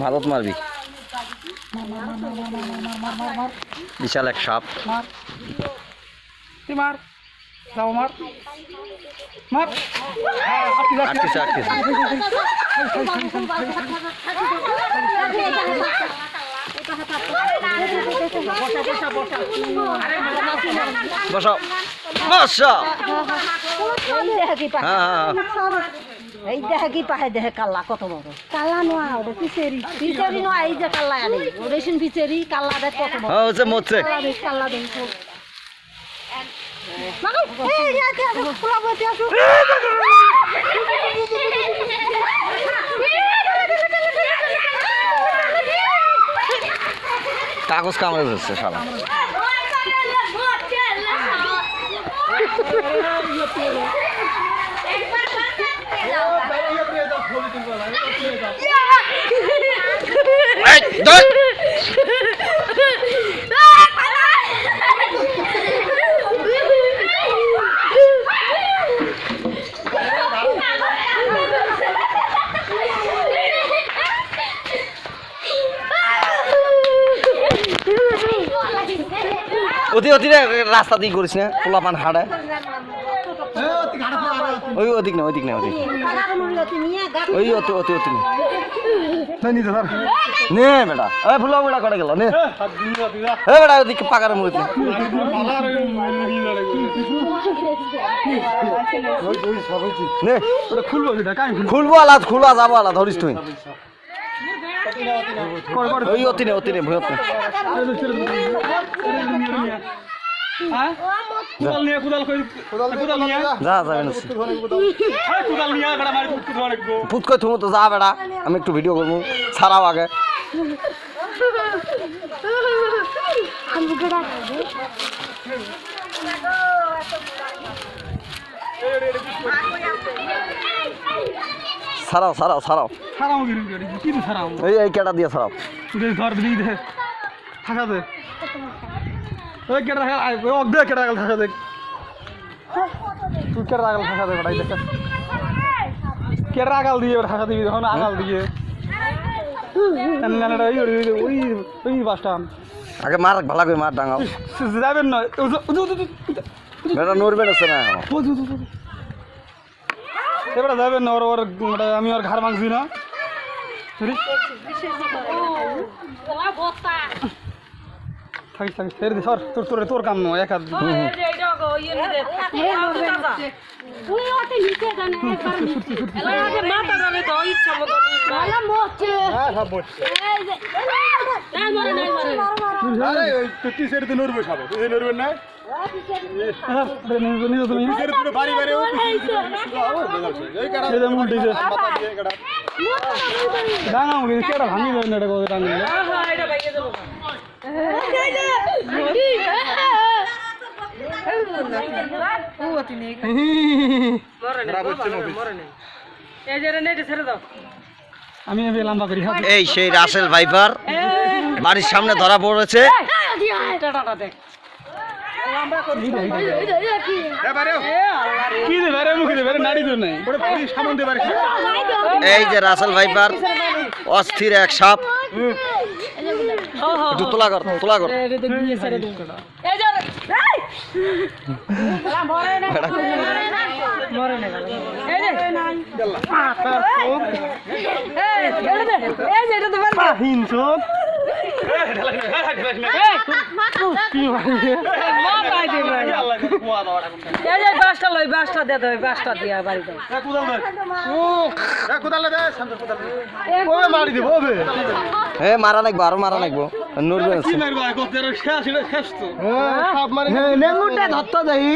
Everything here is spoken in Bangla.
ভারত মারবি। বিশাল এক সাপ। মার। যাও মার। মার। হ্যাঁ। আটকেছে আটকেছে। বসাও। বসাও। পাহে হ্যাঁ হ্যাঁ। এই দেখে কি পাহে দেখে কাল্লা কত বড়। কাল্লা নোয়া ওটা পিচেরি পিচেরি নোয়া এই যে কাল্লা আরে ওরেশন পিচেরি কাল্লা দেখ কত বড়। হ্যাঁ কাল্লা দেখ মাগো এই যাতে আসো খোলা বইতে আসো কাগজ কামড়ে ধরছে সারা ধর! অতি অতি রাস্তা দিয়ে করিস না পোলা পান হাড়ে ওই ওদিক না ওদিক না ওদিক ওই অতি অতি অতি না। নে বেটা এ বেটা গেল নে। এ বেটা ওদিকে পাকার মুড়ি নে নে। খুলবো সেটা কাই খুলবো আলা খুলা যাব আলা ধরিস তুই। ওই অতি নে অতি নে ভয়ত না। হ্যাঁ কোদাল নিয়ে কোদাল কই কোদাল নিয়ে যা যাবে না হ্যাঁ কোদাল। নিয়ে বেড়া মারি কুদ কুদ গো পুত কই তুমি তো যা বেটা আমি একটু ভিডিও করব। ছাড়াও আগে। ছাড়াও ছাড়াও ছাড়াও। ছাড়াও গিরি গিরি কি দি ছাড়াও? এই এই কেটা দিয়ে ছাড়াও? তুই ধর দিই দে। থাকা দে। ওই কেটে কেটে থাকা তুই কেটে দেখ কেটে রাখাল দিয়ে থাকা দিবি যখন আগাল দিয়ে ওই ওই ওই ওই বাসটা আগে মার ভালো করে মার ডাঙাও যাবেন না বেটা নড়বে না না এবারে যাবেন না ওর আমি ওর ঘর ভাঙছি না থাকিস থাকিস ছেড়ে দিস সর তোর তোর তোর কাম নয় এক হাত হ্যাঁ না বাড়ি কেটা ভাঙি দেবেন এটা কত আমি লম্বা করি এই সেই রাসেল ভাইপার বাড়ির সামনে ধরা পড়েছে কি এই যে রাসেল ভাইপার অস্থির এক সাপ একটু তোলা কর তোলা কর হিংসত বাসটা লই বাসটা দিয়ে দেবে বাসটা দিয়ে বাড়ি দাও হে মারা নাকবো আরও মারা নাকবো নড়বে শেষ তো নেঙ্গুটা যাই